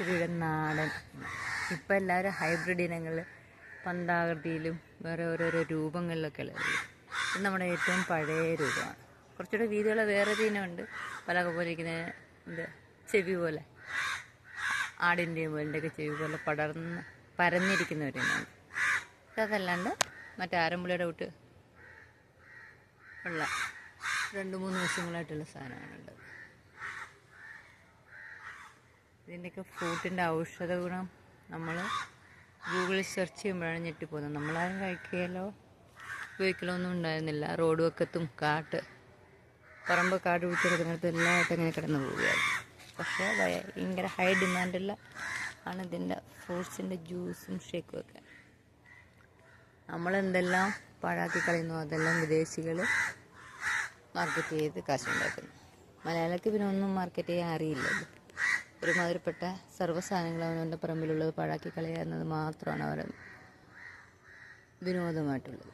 ഇച്ചിരി നാടൻ. ഇപ്പം എല്ലാവരും ഹൈബ്രിഡ് ഇനങ്ങൾ പന്താകൃതിയിലും വേറെ ഓരോരോ രൂപങ്ങളിലൊക്കെ ഉള്ളത്. ഇത് നമ്മുടെ ഏറ്റവും പഴയ രൂപമാണ്. കുറച്ചുകൂടെ വീതിയുള്ള വേറെ ഇനമുണ്ട്. പലക പോലെ ഇരിക്കുന്ന എന്താ ചെവി പോലെ. ആടിന്റെയും വേണ്ടൊക്കെ ചെവി പോലെ പടർന്ന് പരന്നിരിക്കുന്ന ഒരു ഇനമുണ്ട്. അതല്ലാണ്ട് മറ്റേ ആരമ്പുളിയുടെ കൂട്ട് ഉള്ള രണ്ട് മൂന്ന് വശങ്ങളായിട്ടുള്ള സാധനമാണുള്ളത് ഇതിന്റെയൊക്കെ ഫ്രൂട്ടിന്റെ ഔഷധ ഗുണം നമ്മൾ ഗൂഗിളിൽ സെർച്ച് ചെയ്യുമ്പോഴാണ് ഞെട്ടിപ്പോകുന്നത്. നമ്മളാരും കഴിക്കുകയല്ലോ? ഉപയോഗിക്കലോ ഒന്നും ഉണ്ടായിരുന്നില്ല. റോഡ് വക്കത്തും കാട്ട് പറമ്പ് കാട് പിടിച്ചെടുക്കുന്നിടത്ത് എല്ലാമായിട്ട് ഇങ്ങനെ കിടന്നു പോവുകയാണ്. പക്ഷേ ഭയങ്കര ഹൈ ഡിമാൻഡുള്ള ആണ് ഇതിന്റെ ഫ്രൂട്ട്സിന്റെ ജ്യൂസും ഷേക്കും ഒക്കെ. നമ്മളെന്തെല്ലാം പാഴാക്കി കളയുന്നു അതെല്ലാം വിദേശികൾ മാർക്കറ്റ് ചെയ്ത് കാശുണ്ടാക്കുന്നു മലയാളിക്ക് പിന്നെ ഒന്നും മാർക്കറ്റ് ചെയ്യാൻ അറിയില്ലല്ലോ ഒരുമാതിരിപ്പെട്ട സർവ സാധനങ്ങൾ അവനവന്റെ പറമ്പിലുള്ളത് പാഴാക്കി കളയുക എന്നത് മാത്രമാണ് അവരുടെ വിനോദമായിട്ടുള്ളത്.